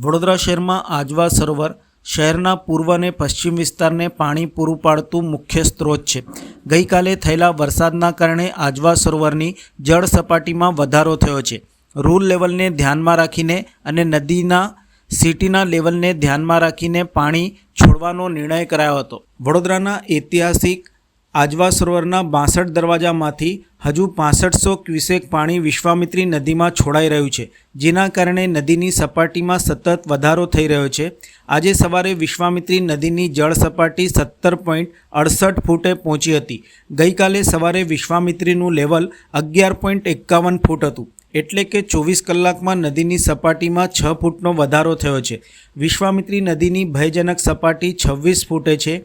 વડોદરા શહેરમાં આજવા સરોવર શહેરના પૂર્વ અને પશ્ચિમ વિસ્તારને પાણી પૂરું પાડતું મુખ્ય સ્ત્રોત છે. ગઈકાલે થયેલા વરસાદના કારણે આજવા સરોવરની જળ સપાટીમાં વધારો થયો છે. રૂલ લેવલને ધ્યાનમાં રાખીને અને નદીના, સિટીના લેવલને ધ્યાનમાં રાખીને પાણી છોડવાનો નિર્ણય કરાયો હતો. વડોદરાના ઐતિહાસિક આજવા સરોવરના બાસઠ દરવાજામાંથી હજુ પાસઠસો ક્યુસેક પાણી વિશ્વામિત્રી નદીમાં છોડાઈ રહ્યું છે, જેના કારણે નદીની સપાટીમાં સતત વધારો થઈ રહ્યો છે. આજે સવારે વિશ્વામિત્રી નદીની જળ સપાટી સત્તર પોઈન્ટ અડસઠ ફૂટે પહોંચી હતી. ગઈકાલે સવારે વિશ્વામિત્રીનું લેવલ અગિયાર પોઈન્ટ એકાવન ફૂટ હતું, એટલે કે ચોવીસ કલાકમાં નદીની સપાટીમાં છ ફૂટનો વધારો થયો છે. વિશ્વામિત્રી નદીની ભયજનક સપાટી છવ્વીસ ફૂટે છે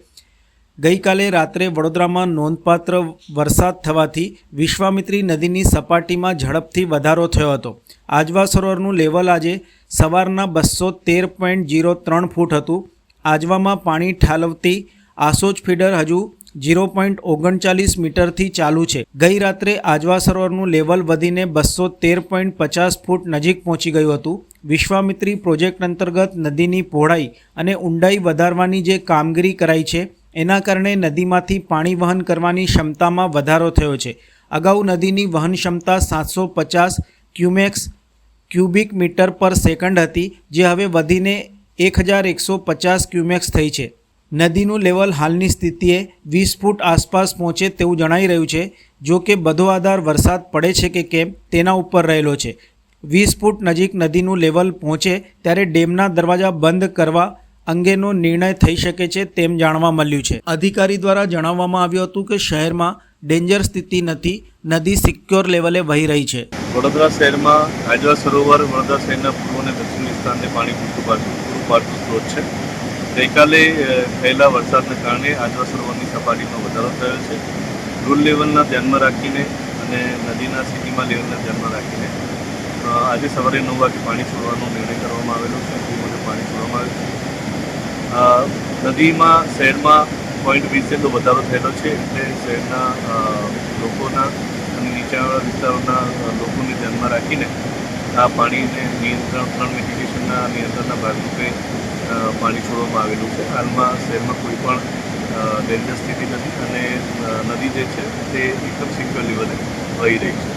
ગઈકાલે રાત્રે વડોદરામાં નોંધપાત્ર વરસાદ થવાથી વિશ્વામિત્રી નદીની સપાટીમાં ઝડપથી વધારો થયો હતો. આજવા સરોવરનું લેવલ આજે સવારના બસો તેર પોઈન્ટ જીરો ત્રણ ફૂટ હતું. આજવામાં પાણી ઠાલવતી આસોજ ફીડર હજુ જીરો પોઈન્ટ ઓગણચાલીસ મીટરથી ચાલુ છે. ગઈ રાત્રે આજવા સરોવરનું લેવલ વધીને બસો તેર પોઈન્ટ પચાસ ફૂટ નજીક પહોંચી ગયું હતું. વિશ્વામિત્રી પ્રોજેક્ટ અંતર્ગત નદીની પહોળાઈ અને ઊંડાઈ વધારવાની જે કામગીરી કરાઈ છે એના કારણે નદીમાંથી પાણી વહન કરવાની ક્ષમતામાં વધારો થયો છે. અગાઉ નદીની વહન ક્ષમતા સાતસો પચાસ cumecs cubic metre per second હતી, જે હવે વધીને એક હજાર એકસો પચાસ ક્યુમેક્સ થઈ છે. નદીનું લેવલ હાલની સ્થિતિએ વીસ ફૂટ આસપાસ પહોંચે તેવું જણાઈ રહ્યું છે, જો કે બધો આધાર વરસાદ પડે છે કે કેમ તેના ઉપર રહેલો છે. વીસ ફૂટ નજીક નદીનું લેવલ પહોંચે ત્યારે ડેમના દરવાજા બંધ કરવા અંગેનો નિર્ણય થઈ શકે છે તેમ જાણવા મળ્યું છે. અધિકારી દ્વારા જણાવવામાં આવ્યું હતું કે શહેરમાં ડેન્જર સ્થિતિ નથી, નદી સિક્યોર લેવલે વહી રહી છે. વડોદરા શહેરમાં આજવા સરોવર, વડોદરા શહેરના પૂર્વ અને દક્ષિણ વિસ્તારને પાણી પૂરતું પાડતું પૂરું પાડતું સ્ત્રોત છે. ગઈકાલે થયેલા વરસાદને કારણે આજવા સરોવરની સપાટીમાં વધારો થયો છે. રૂલ લેવલના ધ્યાનમાં રાખીને અને નદીના સિટીમાં લેવલના ધ્યાનમાં રાખીને આજે સવારે નવ વાગે પાણી છોડવાનો નિર્ણય કરવામાં આવેલો છે ખૂબ બધું પાણી છોડવામાં આવ્યું છે અ, નદીમાં, શહેરમાં પોઈન્ટ વીસ જેટલો વધારો થયેલો છે એટલે શહેરના લોકોના અને નીચાણવાળા વિસ્તારોના લોકોને ધ્યાનમાં રાખીને આ પાણીને નિયંત્રણ ત્રણ મિટિગેશનના નિયંત્રણના ભાગરૂપે પાણી છોડવામાં આવેલું છે. હાલમાં શહેરમાં કોઈ પણ ડેન્જર સ્થિતિ નથી અને નદી જે છે તે એકદમ સિક્યોર લેવલે વહી રહી છે.